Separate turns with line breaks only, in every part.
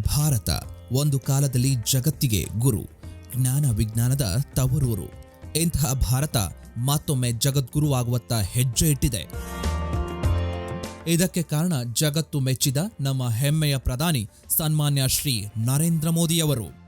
ಭಾರತ ಒಂದು ಕಾಲದಲ್ಲಿ ಜಗತ್ತಿಗೆ ಗುರು, ಜ್ಞಾನ ವಿಜ್ಞಾನದ ತವರೂರು. ಇಂತಹ ಭಾರತ ಮತ್ತೊಮ್ಮೆ ಜಗದ್ಗುರುವಾಗುವತ್ತ ಹೆಜ್ಜೆ ಇಟ್ಟಿದೆ. ಇದಕ್ಕೆ ಕಾರಣ ಜಗತ್ತು ಮೆಚ್ಚಿದ ನಮ್ಮ ಹೆಮ್ಮೆಯ ಪ್ರಧಾನಿ, ಸನ್ಮಾನ್ಯ ಶ್ರೀ ನರೇಂದ್ರ ಮೋದಿಯವರು.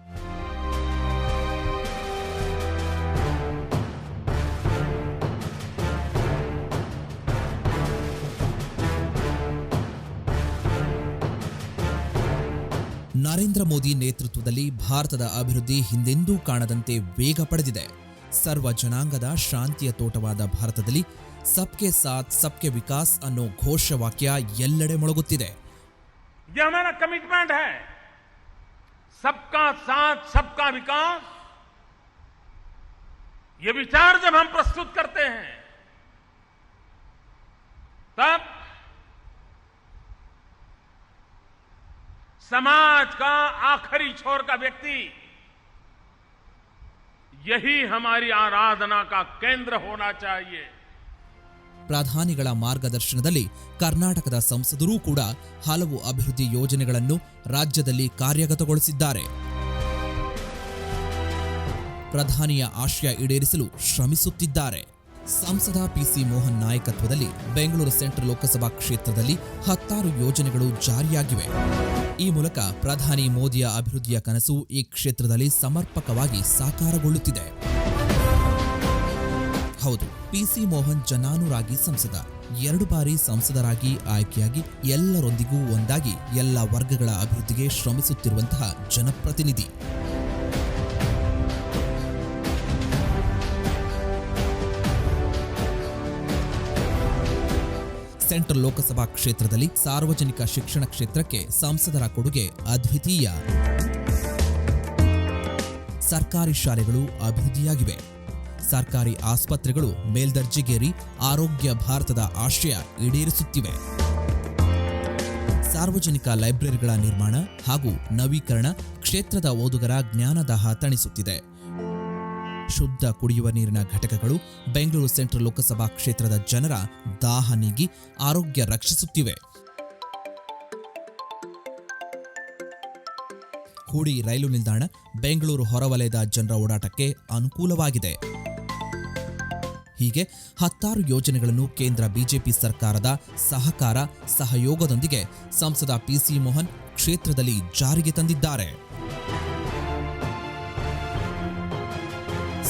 ನರೇಂದ್ರ ಮೋದಿ ನೇತೃತ್ವದಲ್ಲಿ ಭಾರತದ ಅಭಿವೃದ್ಧಿ ಹಿಂದೆಂದೂ ಕಾಣದಂತೆ ವೇಗ ಪಡೆದಿದೆ ಸರ್ವ ಜನಾಂಗದ ಶಾಂತಿಯ ತೋಟವಾದ ಭಾರತದಲ್ಲಿ ಸಬ್ಕೆ ಸಾಥ್ ಸಬ್ಕೆ ವಿಕಾಸ್ ಅನ್ನೋ ಘೋಷವಾಕ್ಯ ಎಲ್ಲೆಡೆ ಮೊಳಗುತ್ತಿದೆ
ये हमारा कमिटमेंट है सबका साथ सबका विकास ये विचार जब हम प्रस्तुत करते हैं तब समाज का आखिरी छोर का व्यक्ति यही हमारी आराधना का केंद्र होना चाहिए
ಪ್ರಧಾನಿಗಳ ಮಾರ್ಗದರ್ಶನದಲ್ಲಿ ಕರ್ನಾಟಕದ ಸಂಸದರೂ ಕೂಡ ಹಲವು ಅಭಿವೃದ್ಧಿ ಯೋಜನೆಗಳನ್ನು ರಾಜ್ಯದಲ್ಲಿ ಕಾರ್ಯಗತಗೊಳಿಸಿದ್ದಾರೆ ಪ್ರಧಾನಿಯ ಆಶಯ ಈಡೇರಿಸಲು ಶ್ರಮಿಸುತ್ತಿದ್ದಾರೆ ಸಂಸದ ಪಿಸಿ ಮೋಹನ್ ನಾಯಕತ್ವದಲ್ಲಿ ಬೆಂಗಳೂರು ಸೆಂಟ್ರಲ್ ಲೋಕಸಭಾ ಕ್ಷೇತ್ರದಲ್ಲಿ ಹತ್ತಾರು ಯೋಜನೆಗಳು ಜಾರಿಯಾಗಿವೆ. ಈ ಮೂಲಕ ಪ್ರಧಾನಿ ಮೋದಿಯ ಅಭಿವೃದ್ಧಿಯ ಕನಸು ಈ ಕ್ಷೇತ್ರದಲ್ಲಿ ಸಮರ್ಪಕವಾಗಿ ಸಾಕಾರಗೊಳ್ಳುತ್ತಿದೆ. ಹೌದು, ಪಿಸಿ ಮೋಹನ್ ಜನಾನುರಾಗಿ ಸಂಸದ, ಎರಡು ಬಾರಿ ಸಂಸದರಾಗಿ ಆಯ್ಕೆಯಾಗಿ ಎಲ್ಲರೊಂದಿಗೂ ಒಂದಾಗಿ ಎಲ್ಲ ವರ್ಗಗಳ ಅಭಿವೃದ್ಧಿಗೆ ಶ್ರಮಿಸುತ್ತಿರುವಂತಹ ಜನಪ್ರತಿನಿಧಿ. ಸೆಂಟ್ರಲ್ ಲೋಕಸಭಾ ಕ್ಷೇತ್ರದಲ್ಲಿ ಸಾರ್ವಜನಿಕ ಶಿಕ್ಷಣ ಕ್ಷೇತ್ರಕ್ಕೆ ಸಂಸದರ ಕೊಡುಗೆ ಅದ್ವಿತೀಯ. ಸರ್ಕಾರಿ ಶಾಲೆಗಳು ಅಭಿವೃದ್ಧಿಯಾಗಿವೆ. ಸರ್ಕಾರಿ ಆಸ್ಪತ್ರೆಗಳು ಮೇಲ್ದರ್ಜೆಗೇರಿ ಆರೋಗ್ಯ ಭಾರತದ ಆಶಯ ಈಡೇರಿಸುತ್ತಿವೆ. ಸಾರ್ವಜನಿಕ ಲೈಬ್ರರಿಗಳ ನಿರ್ಮಾಣ ಹಾಗೂ ನವೀಕರಣ ಕ್ಷೇತ್ರದ ಓದುಗರ ಜ್ಞಾನದಾಹ ತಣಿಸುತ್ತಿದೆ. ಶುದ್ಧ ಕುಡಿಯುವ ನೀರಿನ ಘಟಕಗಳು ಬೆಂಗಳೂರು ಸೆಂಟ್ರಲ್ ಲೋಕಸಭಾ ಕ್ಷೇತ್ರದ ಜನರ ದಾಹ ನೀಗಿ ಆರೋಗ್ಯ ರಕ್ಷಿಸುತ್ತಿವೆ. ಹೂಡಿ ರೈಲು ನಿಲ್ದಾಣ ಬೆಂಗಳೂರು ಹೊರವಲಯದ ಜನರ ಓಡಾಟಕ್ಕೆ ಅನುಕೂಲವಾಗಿದೆ. ಹೀಗೆ ಹತ್ತಾರು ಯೋಜನೆಗಳನ್ನು ಕೇಂದ್ರ ಬಿಜೆಪಿ ಸರ್ಕಾರದ ಸಹಕಾರ ಸಹಯೋಗದೊಂದಿಗೆ ಸಂಸದ ಪಿಸಿ ಮೋಹನ್ ಕ್ಷೇತ್ರದಲ್ಲಿ ಜಾರಿಗೆ ತಂದಿದ್ದಾರೆ.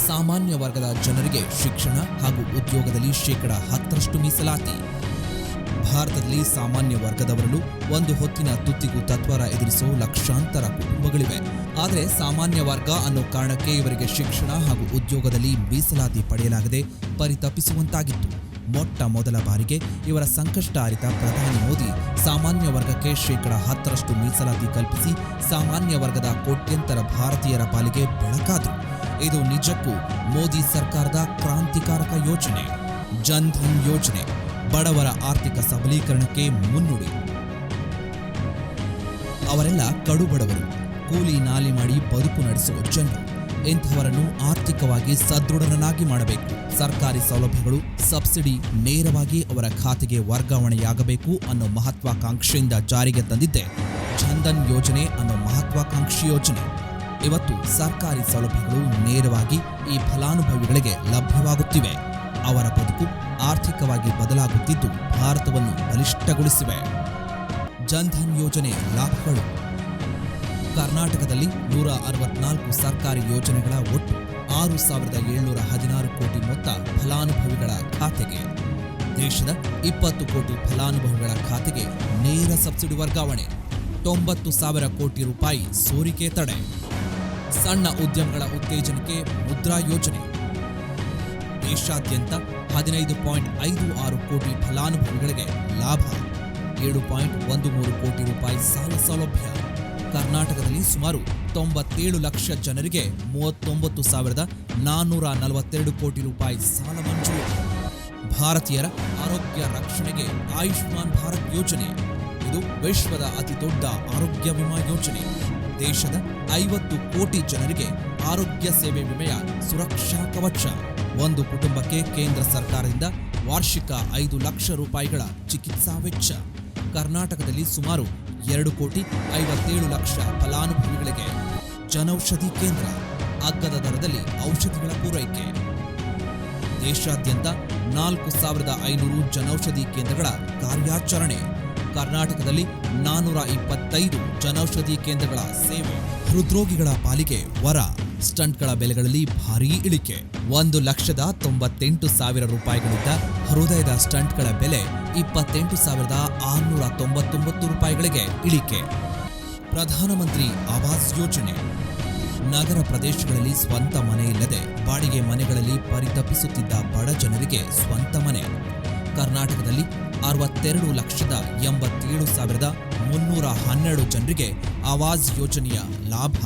ಸಾಮಾನ್ಯ ವರ್ಗದ ಜನರಿಗೆ ಶಿಕ್ಷಣ ಹಾಗೂ ಉದ್ಯೋಗದಲ್ಲಿ ಶೇಕಡ ಹತ್ತರಷ್ಟು ಮೀಸಲಾತಿ. ಭಾರತದಲ್ಲಿ ಸಾಮಾನ್ಯ ವರ್ಗದವರಲ್ಲೂ ಒಂದು ಹೊತ್ತಿನ ತುತ್ತಿಗೂ ತತ್ವರ ಎದುರಿಸೋ ಲಕ್ಷಾಂತರ ಕುಟುಂಬಗಳಿವೆ. ಆದರೆ ಸಾಮಾನ್ಯ ವರ್ಗ ಅನ್ನೋ ಕಾರಣಕ್ಕೆ ಇವರಿಗೆ ಶಿಕ್ಷಣ ಹಾಗೂ ಉದ್ಯೋಗದಲ್ಲಿ ಮೀಸಲಾತಿ ಪಡೆಯಲಾಗದೆ ಪರಿತಪಿಸುವಂತಾಗಿತ್ತು. ಮೊಟ್ಟ ಮೊದಲ ಬಾರಿಗೆ ಇವರ ಸಂಕಷ್ಟ ಅರಿತ ಪ್ರಧಾನಿ ಮೋದಿ ಸಾಮಾನ್ಯ ವರ್ಗಕ್ಕೆ ಶೇಕಡ ಹತ್ತರಷ್ಟು ಮೀಸಲಾತಿ ಕಲ್ಪಿಸಿ ಸಾಮಾನ್ಯ ವರ್ಗದ ಕೋಟ್ಯಂತರ ಭಾರತೀಯರ ಪಾಲಿಗೆ ಬೆಳಕಾದ್ರು. ಇದು ನಿಜಕ್ಕೂ ಮೋದಿ ಸರ್ಕಾರದ ಕ್ರಾಂತಿಕಾರಕ ಯೋಜನೆ ಜನ್ಧನ್ ಯೋಜನೆ. ಬಡವರ ಆರ್ಥಿಕ ಸಬಲೀಕರಣಕ್ಕೆ ಮುನ್ನುಡಿ. ಅವರೆಲ್ಲ ಕಡುಬಡವರು ಕೂಲಿ ನಾಲಿ ಮಾಡಿ ಬದುಕು ನಡೆಸುವ ಜನರು. ಇಂಥವರನ್ನು ಆರ್ಥಿಕವಾಗಿ ಸದೃಢರನ್ನಾಗಿ ಮಾಡಬೇಕು. ಸರ್ಕಾರಿ ಸೌಲಭ್ಯಗಳು, ಸಬ್ಸಿಡಿ ನೇರವಾಗಿ ಅವರ ಖಾತೆಗೆ ವರ್ಗಾವಣೆಯಾಗಬೇಕು ಅನ್ನೋ ಮಹತ್ವಾಕಾಂಕ್ಷೆಯಿಂದ ಜಾರಿಗೆ ತಂದಿದ್ದೆ. ಜನ್ಧನ್ ಯೋಜನೆ ಅನ್ನೋ ಮಹತ್ವಾಕಾಂಕ್ಷಿ ಯೋಜನೆ. ಇವತ್ತು ಸರ್ಕಾರಿ ಸೌಲಭ್ಯಗಳು ನೇರವಾಗಿ ಈ ಫಲಾನುಭವಿಗಳಿಗೆ ಲಭ್ಯವಾಗುತ್ತಿವೆ. ಅವರ ಬದುಕು ಆರ್ಥಿಕವಾಗಿ ಬದಲಾಗುತ್ತಿದ್ದು ಭಾರತವನ್ನು ಬಲಿಷ್ಠಗೊಳಿಸಿವೆ. ಜನ್ಧನ್ ಯೋಜನೆ ಲಾಭಗಳು. ಕರ್ನಾಟಕದಲ್ಲಿ ನೂರ ಅರವತ್ನಾಲ್ಕು ಸರ್ಕಾರಿ ಯೋಜನೆಗಳ ಒಟ್ಟು ಆರು ಸಾವಿರದ ಏಳ್ನೂರ ಹದಿನಾರು ಕೋಟಿ ಮೊತ್ತ ಫಲಾನುಭವಿಗಳ ಖಾತೆಗೆ. ದೇಶದ ಇಪ್ಪತ್ತು ಕೋಟಿ ಫಲಾನುಭವಿಗಳ ಖಾತೆಗೆ ನೇರ ಸಬ್ಸಿಡಿ ವರ್ಗಾವಣೆ. ತೊಂಬತ್ತು ಸಾವಿರ ಕೋಟಿ ರೂಪಾಯಿ ಸೋರಿಕೆ ತಡೆ. ಸಣ್ಣ ಉದ್ಯಮಗಳ ಉತ್ತೇಜನಕ್ಕೆ ಮುದ್ರಾ ಯೋಜನೆ. ದೇಶಾದ್ಯಂತ ಹದಿನೈದು ಪಾಯಿಂಟ್ ಐದು ಆರು ಕೋಟಿ ಫಲಾನುಭವಿಗಳಿಗೆ ಲಾಭ. ಏಳು ಪಾಯಿಂಟ್ ಒಂದು ಮೂರು ಕೋಟಿ ರೂಪಾಯಿ ಸಾಲ ಸೌಲಭ್ಯ. ಕರ್ನಾಟಕದಲ್ಲಿ ಸುಮಾರು ತೊಂಬತ್ತೇಳು ಲಕ್ಷ ಜನರಿಗೆ ಮೂವತ್ತೊಂಬತ್ತು ಸಾವಿರದ ನಾನ್ನೂರ ನಲವತ್ತೆರಡು ಕೋಟಿ ರೂಪಾಯಿ ಸಾಲ ಮಂಜೂರು. ಭಾರತೀಯರ ಆರೋಗ್ಯ ರಕ್ಷಣೆಗೆ ಆಯುಷ್ಮಾನ್ ಭಾರತ್ ಯೋಜನೆ. ಇದು ವಿಶ್ವದ ಅತಿದೊಡ್ಡ ಆರೋಗ್ಯ ವಿಮಾ ಯೋಜನೆ. ದೇಶದ ಐವತ್ತು ಕೋಟಿ ಜನರಿಗೆ ಆರೋಗ್ಯ ಸೇವೆ ವಿಮೆಯ ಸುರಕ್ಷಾ ಕವಚ. ಒಂದು ಕುಟುಂಬಕ್ಕೆ ಕೇಂದ್ರ ಸರ್ಕಾರದಿಂದ ವಾರ್ಷಿಕ ಐದು ಲಕ್ಷ ರೂಪಾಯಿಗಳ ಚಿಕಿತ್ಸಾ ವೆಚ್ಚ. ಕರ್ನಾಟಕದಲ್ಲಿ ಸುಮಾರು ಎರಡು ಕೋಟಿ ಐವತ್ತೇಳು ಲಕ್ಷ ಫಲಾನುಭವಿಗಳಿಗೆ ಜನೌಷಧಿ ಕೇಂದ್ರ. ಅಗ್ಗದ ದರದಲ್ಲಿ ಔಷಧಿಗಳ ಪೂರೈಕೆ. ದೇಶಾದ್ಯಂತ ನಾಲ್ಕು ಸಾವಿರದ ಐನೂರು ಜನೌಷಧಿ ಕೇಂದ್ರಗಳ ಕಾರ್ಯಾಚರಣೆ. ಕರ್ನಾಟಕದಲ್ಲಿ ನಾನೂರ ಇಪ್ಪತ್ತೈದು ಜನೌಷಧಿ ಕೇಂದ್ರಗಳ ಸೇವೆ. ಹೃದ್ರೋಗಿಗಳ ಪಾಲಿಗೆ ವರ, ಸ್ಟಂಟ್ಗಳ ಬೆಲೆಗಳಲ್ಲಿ ಭಾರೀ ಇಳಿಕೆ. ಒಂದು ಲಕ್ಷದ ತೊಂಬತ್ತೆಂಟು ಸಾವಿರ ರೂಪಾಯಿಗಳಿದ್ದ ಹೃದಯದ ಸ್ಟಂಟ್ಗಳ ಬೆಲೆ ಇಪ್ಪತ್ತೆಂಟು ಸಾವಿರದ ಆರುನೂರ ತೊಂಬತ್ತೊಂಬತ್ತು ರೂಪಾಯಿಗಳಿಗೆ ಇಳಿಕೆ. ಪ್ರಧಾನಮಂತ್ರಿ ಆವಾಸ್ ಯೋಜನೆ. ನಗರ ಪ್ರದೇಶಗಳಲ್ಲಿ ಸ್ವಂತ ಮನೆ ಇಲ್ಲದೆ ಬಾಡಿಗೆ ಮನೆಗಳಲ್ಲಿ ಪರಿತಪಿಸುತ್ತಿದ್ದ ಬಡ ಜನರಿಗೆ ಸ್ವಂತ ಮನೆ. ಕರ್ನಾಟಕದಲ್ಲಿ ಅರವತ್ತೆರಡು ಲಕ್ಷದ ಎಂಬತ್ತೇಳು ಸಾವಿರದ ಮುನ್ನೂರ ಹನ್ನೆರಡು ಜನರಿಗೆ ಆವಾಜ್ ಯೋಜನೆಯ ಲಾಭ.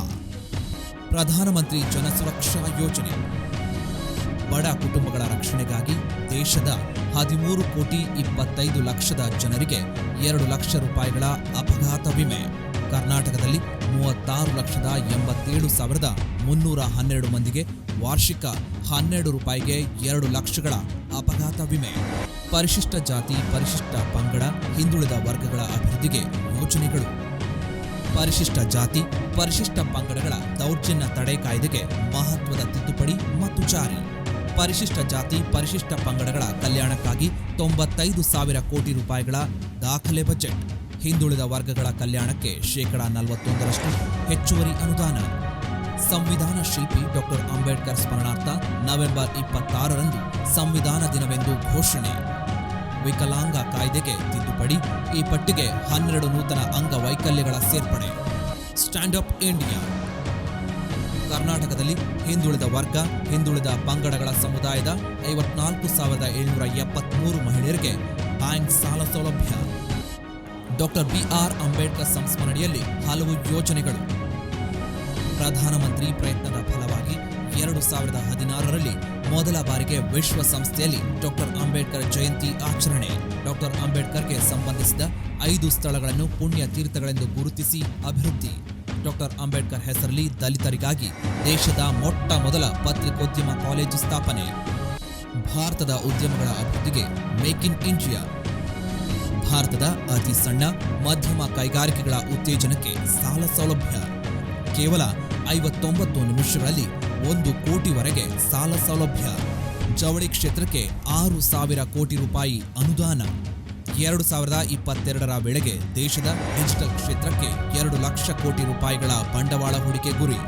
ಪ್ರಧಾನಮಂತ್ರಿ ಜನಸುರಕ್ಷಾ ಯೋಜನೆ. ಬಡ ಕುಟುಂಬಗಳ ರಕ್ಷಣೆಗಾಗಿ ದೇಶದ ಹದಿಮೂರು ಕೋಟಿ ಇಪ್ಪತ್ತೈದು ಲಕ್ಷದ ಜನರಿಗೆ ಎರಡು ಲಕ್ಷ ರೂಪಾಯಿಗಳ ಅಪಘಾತ ವಿಮೆ. ಕರ್ನಾಟಕದಲ್ಲಿ ಮೂವತ್ತಾರು ಲಕ್ಷದ ಎಂಬತ್ತೇಳು ಸಾವಿರದ ಮುನ್ನೂರ ಹನ್ನೆರಡು ಮಂದಿಗೆ ವಾರ್ಷಿಕ ಹನ್ನೆರಡು ರೂಪಾಯಿಗೆ ಎರಡು ಲಕ್ಷಗಳ ಅಪಘಾತ ವಿಮೆ. ಪರಿಶಿಷ್ಟ ಜಾತಿ, ಪರಿಶಿಷ್ಟ ಪಂಗಡ, ಹಿಂದುಳಿದ ವರ್ಗಗಳ ಅಭಿವೃದ್ಧಿಗೆ ಯೋಜನೆಗಳು. ಪರಿಶಿಷ್ಟ ಜಾತಿ, ಪರಿಶಿಷ್ಟ ಪಂಗಡಗಳ ದೌರ್ಜನ್ಯ ತಡೆ ಕಾಯ್ದೆಗೆ ಮಹತ್ವದ ತಿದ್ದುಪಡಿ ಮತ್ತು ಜಾರಿ. ಪರಿಶಿಷ್ಟ ಜಾತಿ, ಪರಿಶಿಷ್ಟ ಪಂಗಡಗಳ ಕಲ್ಯಾಣಕ್ಕಾಗಿ ತೊಂಬತ್ತೈದು ಸಾವಿರ ಕೋಟಿ ರೂಪಾಯಿಗಳ ದಾಖಲೆ ಬಜೆಟ್. ಹಿಂದುಳಿದ ವರ್ಗಗಳ ಕಲ್ಯಾಣಕ್ಕೆ ಶೇಕಡಾ ನಲವತ್ತೊಂದರಷ್ಟು ಹೆಚ್ಚುವರಿ ಅನುದಾನ. ಸಂವಿಧಾನ ಶಿಲ್ಪಿ ಡಾಕ್ಟರ್ ಅಂಬೇಡ್ಕರ್ ಸ್ಮರಣಾರ್ಥ ನವೆಂಬರ್ ಇಪ್ಪತ್ತಾರರಂದು ಸಂವಿಧಾನ ದಿನವೆಂದು ಘೋಷಣೆ. ವಿಕಲಾಂಗ ಕಾಯ್ದೆಗೆ ತಿದ್ದುಪಡಿ, ಈ ಪಟ್ಟಿಗೆ ಹನ್ನೆರಡು ನೂತನ ಅಂಗವೈಕಲ್ಯಗಳ ಸೇರ್ಪಡೆ. ಸ್ಟ್ಯಾಂಡ್ ಅಪ್ ಇಂಡಿಯಾ ಕರ್ನಾಟಕದಲ್ಲಿ ಹಿಂದುಳಿದ ವರ್ಗ, ಹಿಂದುಳಿದ ಪಂಗಡಗಳ ಸಮುದಾಯದ ಐವತ್ನಾಲ್ಕು ಸಾವಿರದ ಏಳ್ನೂರ ಎಪ್ಪತ್ಮೂರು ಮಹಿಳೆಯರಿಗೆ ಬ್ಯಾಂಕ್ ಸಾಲ ಸೌಲಭ್ಯ. Doctor B. ಆರ್. ಅಂಬೇಡ್ಕರ್ ಸಂಸ್ಮರಣೆಯಲ್ಲಿ ಹಲವು ಯೋಜನೆಗಳು ಪ್ರಧಾನಮಂತ್ರಿ ಪ್ರಯತ್ನದ ಫಲವಾಗಿ ಎರಡು ಸಾವಿರದ ಹದಿನಾರರಲ್ಲಿ ಮೊದಲ ಬಾರಿಗೆ ವಿಶ್ವಸಂಸ್ಥೆಯಲ್ಲಿ ಡಾಕ್ಟರ್ ಅಂಬೇಡ್ಕರ್ ಜಯಂತಿ ಆಚರಣೆ. ಡಾಕ್ಟರ್ ಅಂಬೇಡ್ಕರ್ಗೆ ಸಂಬಂಧಿಸಿದ ಐದು ಸ್ಥಳಗಳನ್ನು ಪುಣ್ಯ ತೀರ್ಥಗಳೆಂದು ಗುರುತಿಸಿ ಅಭಿವೃದ್ಧಿ. ಡಾಕ್ಟರ್ ಅಂಬೇಡ್ಕರ್ ಹೆಸರಲ್ಲಿ ದಲಿತರಿಗಾಗಿ ದೇಶದ ಮೊಟ್ಟ ಮೊದಲ ಪತ್ರಿಕೋದ್ಯಮ ಕಾಲೇಜು ಸ್ಥಾಪನೆ. ಭಾರತದ ಉದ್ಯಮಗಳ ಅಭಿವೃದ್ಧಿಗೆ ಮೇಕ್ ಇನ್ ಇಂಡಿಯಾ. ಭಾರತದ ಅತಿ ಸಣ್ಣ ಮಧ್ಯಮ ಕೈಗಾರಿಕೆಗಳ ಉತ್ತೇಜನಕ್ಕೆ ಸಾಲ ಸೌಲಭ್ಯ. ಕೇವಲ ಐವತ್ತೊಂಬತ್ತು ನಿಮಿಷಗಳಲ್ಲಿ ಒಂದು ಕೋಟಿವರೆಗೆ ಸಾಲ ಸೌಲಭ್ಯ. ಜವಳಿ ಕ್ಷೇತ್ರಕ್ಕೆ ಆರು ಸಾವಿರ ಕೋಟಿ ರೂಪಾಯಿ ಅನುದಾನ. ಎರಡು ಸಾವಿರದ ಇಪ್ಪತ್ತೆರಡರ ವೇಳೆಗೆ ದೇಶದ ಡಿಜಿಟಲ್ ಕ್ಷೇತ್ರಕ್ಕೆ ಎರಡು ಲಕ್ಷ ಕೋಟಿ ರೂಪಾಯಿಗಳ ಬಂಡವಾಳ ಹೂಡಿಕೆ ಗುರಿ.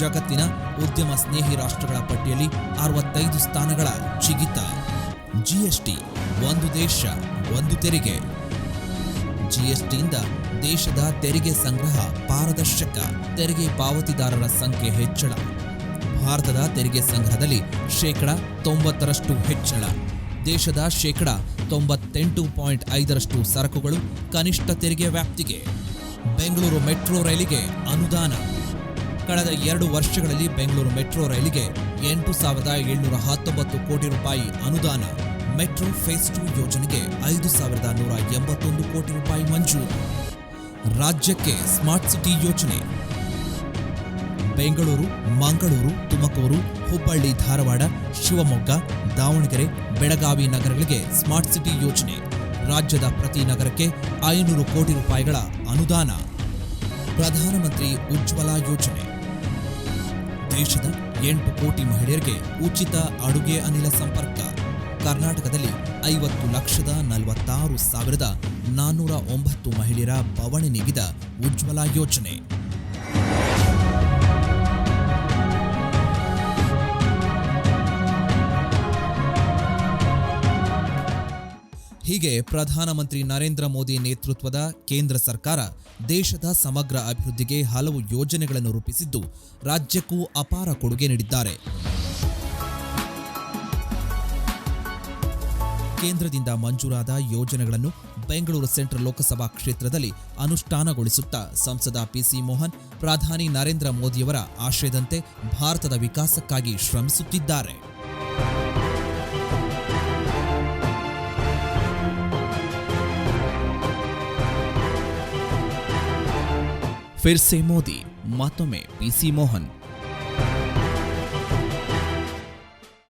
ಜಗತ್ತಿನ ಉದ್ಯಮ ಸ್ನೇಹಿ ರಾಷ್ಟ್ರಗಳ ಪಟ್ಟಿಯಲ್ಲಿ ಅರವತ್ತೈದು ಸ್ಥಾನಗಳ ಜಿಗಿತ. ಜಿಎಸ್ಟಿ ಒಂದು ದೇಶ, ಒಂದು ತೆರಿಗೆ. ಜಿಎಸ್ಟಿಯಿಂದ ದೇಶದ ತೆರಿಗೆ ಸಂಗ್ರಹ ಪಾರದರ್ಶಕ, ತೆರಿಗೆ ಪಾವತಿದಾರರ ಸಂಖ್ಯೆ ಹೆಚ್ಚಳ. ಭಾರತದ ತೆರಿಗೆ ಸಂಗ್ರಹದಲ್ಲಿ ಶೇಕಡ ತೊಂಬತ್ತರಷ್ಟು ಹೆಚ್ಚಳ. ದೇಶದ ಶೇಕಡ ತೊಂಬತ್ತೆಂಟು ಪಾಯಿಂಟ್ ಐದರಷ್ಟು ಸರಕುಗಳು ಕನಿಷ್ಠ ತೆರಿಗೆ ವ್ಯಾಪ್ತಿಗೆ. ಬೆಂಗಳೂರು ಮೆಟ್ರೋ ರೈಲಿಗೆ ಅನುದಾನ. ಕಳೆದ ಎರಡು ವರ್ಷಗಳಲ್ಲಿ ಬೆಂಗಳೂರು ಮೆಟ್ರೋ ರೈಲಿಗೆ ಎಂಟು ಸಾವಿರದ ಏಳ್ನೂರ ಹತ್ತೊಂಬತ್ತು ಕೋಟಿ ರೂಪಾಯಿ ಅನುದಾನ. ಮೆಟ್ರೋ ಫೇಸ್ ಟು ಯೋಜನೆಗೆ ಐದು ಸಾವಿರದ ನೂರ ಎಂಬತ್ತೊಂದು ಕೋಟಿ ರೂಪಾಯಿ ಮಂಜೂರು. ರಾಜ್ಯಕ್ಕೆ ಸ್ಮಾರ್ಟ್ ಸಿಟಿ ಯೋಜನೆ. ಬೆಂಗಳೂರು, ಮಂಗಳೂರು, ತುಮಕೂರು, ಹುಬ್ಬಳ್ಳಿ, ಧಾರವಾಡ, ಶಿವಮೊಗ್ಗ, ದಾವಣಗೆರೆ, ಬೆಳಗಾವಿ ನಗರಗಳಿಗೆ ಸ್ಮಾರ್ಟ್ ಸಿಟಿ ಯೋಜನೆ. ರಾಜ್ಯದ ಪ್ರತಿ ನಗರಕ್ಕೆ ಐನೂರು ಕೋಟಿ ರೂಪಾಯಿಗಳ ಅನುದಾನ. ಪ್ರಧಾನಮಂತ್ರಿ ಉಜ್ವಲ ಯೋಜನೆ. ದೇಶದ ಎಂಟು ಕೋಟಿ ಮಹಿಳೆಯರಿಗೆ ಉಚಿತ ಅಡುಗೆ ಅನಿಲ ಸಂಪರ್ಕ. ಕರ್ನಾಟಕದಲ್ಲಿ ಐವತ್ತು ಲಕ್ಷದ ನಲವತ್ತಾರು ಸಾವಿರದ ನಾನ್ನೂರ ಒಂಬತ್ತು ಮಹಿಳೆಯರ ಬವಣೆ ನೀಗಿದ ಉಜ್ವಲ ಯೋಜನೆ. ಹೀಗೆ ಪ್ರಧಾನಮಂತ್ರಿ ನರೇಂದ್ರ ಮೋದಿ ನೇತೃತ್ವದ ಕೇಂದ್ರ ಸರ್ಕಾರ ದೇಶದ ಸಮಗ್ರ ಅಭಿವೃದ್ಧಿಗೆ ಹಲವು ಯೋಜನೆಗಳನ್ನು ರೂಪಿಸಿದ್ದು, ರಾಜ್ಯಕ್ಕೂ ಅಪಾರ ಕೊಡುಗೆ ನೀಡಿದ್ದಾರೆ. ಕೇಂದ್ರದಿಂದ ಮಂಜೂರಾದ ಯೋಜನೆಗಳನ್ನು ಬೆಂಗಳೂರು ಸೆಂಟ್ರಲ್ ಲೋಕಸಭಾ ಕ್ಷೇತ್ರದಲ್ಲಿ ಅನುಷ್ಠಾನಗೊಳಿಸುತ್ತಾ ಸಂಸದ ಪಿಸಿ ಮೋಹನ್, ಪ್ರಧಾನಿ ನರೇಂದ್ರ ಮೋದಿಯವರ ಆಶಯದಂತೆ ಭಾರತದ ವಿಕಾಸಕ್ಕಾಗಿ ಶ್ರಮಿಸುತ್ತಿದ್ದಾರೆ. ಫಿರ್ಸೆ ಮೋದಿ, ಮತ್ತೊಮ್ಮೆ ಪಿಸಿ ಮೋಹನ್.